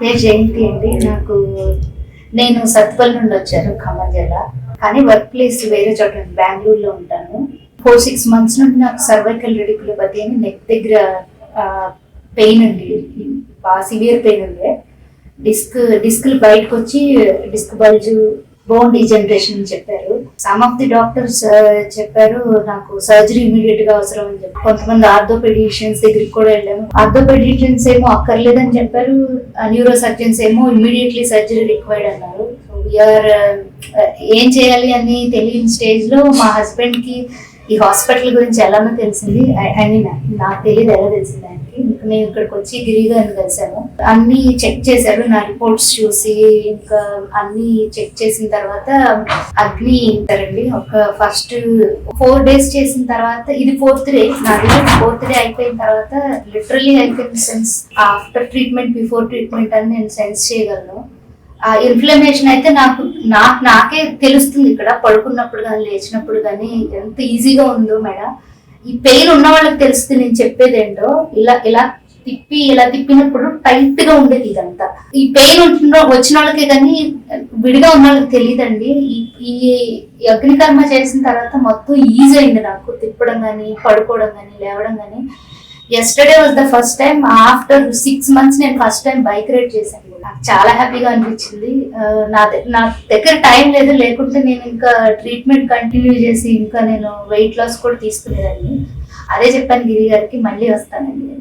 పేరు జయంతి అండి. నాకు నేను సత్పల్ నుండి వచ్చాను ఖమ్మం జిల్లా కానీ వర్క్ ప్లేస్ వేరే చోట బెంగళూరులో ఉంటాను. ఫోర్ సిక్స్ మంత్స్ నుండి నాకు సర్వైకల్ రెడికులోపతి అని నెక్ దగ్గర పెయిన్ ఉంది. బాగా సివియర్ పెయిన్ ఉంది. డిస్క్ డిస్క్లు బయటకు వచ్చి డిస్క్ బల్జు బోన్ డీజనరేషన్ అని చెప్పారు. సమ్ ఆఫ్ ది డాక్టర్స్ చెప్పారు నాకు సర్జరీ ఇమీడియట్గా అవసరం అని చెప్పి. కొంతమంది ఆర్థోపెడిషియన్స్ దగ్గరికి కూడా వెళ్ళాము. ఆర్థోపెడిషియన్స్ ఏమో అక్కర్లేదని చెప్పారు. న్యూరో సర్జన్స్ ఏమో ఇమీడియట్లీ సర్జరీ రిక్వైర్డ్ అన్నారు. సో వీఆర్ uh, ఏం చేయాలి అని తెలియని స్టేజ్లో మా హస్బెండ్కి ఈ హాస్పిటల్ గురించి ఎలానో తెలిసింది. ఐ మీన్ నాకు తెలియదు ఎలా తెలిసింది ఆయన. ఇంకా మేము ఇక్కడికి వచ్చి గిరి గారిని కలిసాము. అన్ని చెక్ చేశారు నా రిపోర్ట్స్ చూసి ఇంకా అన్ని చెక్ చేసిన తర్వాత అగ్ని ఇస్తారండి ఒక ఫస్ట్ ఫోర్ డేస్ చేసిన తర్వాత ఇది ఫోర్త్ డే నాది ఫోర్త్ డే అయిపోయిన తర్వాత literally I can sense after treatment before treatment అని నేను సెన్స్ చేయగలను. ఆ ఇన్ఫ్లమేషన్ అయితే నాకు నాకు నాకే తెలుస్తుంది ఇక్కడ పడుకున్నప్పుడు కానీ లేచినప్పుడు కానీ ఎంత ఈజీగా ఉందో మేడం. ఈ పెయిన్ ఉన్న వాళ్ళకి తెలుస్తుంది నేను చెప్పేది ఏంటో ఇలా ఇలా తిప్పి ఇలా తిప్పినప్పుడు టైట్గా ఉండేది ఇదంతా. ఈ పెయిన్ ఉంటున్న వచ్చిన వాళ్ళకి కానీ విడిగా ఉన్న వాళ్ళకి తెలియదండి. ఈ అగ్నికర్మ చేసిన తర్వాత మొత్తం ఈజీ అయింది నాకు. తిప్పడం కానీ పడుకోవడం కానీ లేవడం కానీ yesterday was the first time after six months నేను ఫస్ట్ టైం బైక్ రైడ్ చేశాను. నాకు చాలా హ్యాపీగా అనిపించింది. నా నా దగ్గర టైం లేదు లేకుంటే నేను ఇంకా ట్రీట్మెంట్ కంటిన్యూ చేసి ఇంకా నేను వెయిట్ లాస్ కూడా తీసుకునేదాన్ని. అదే చెప్పాను గిరి గారికి మళ్ళీ వస్తానండి.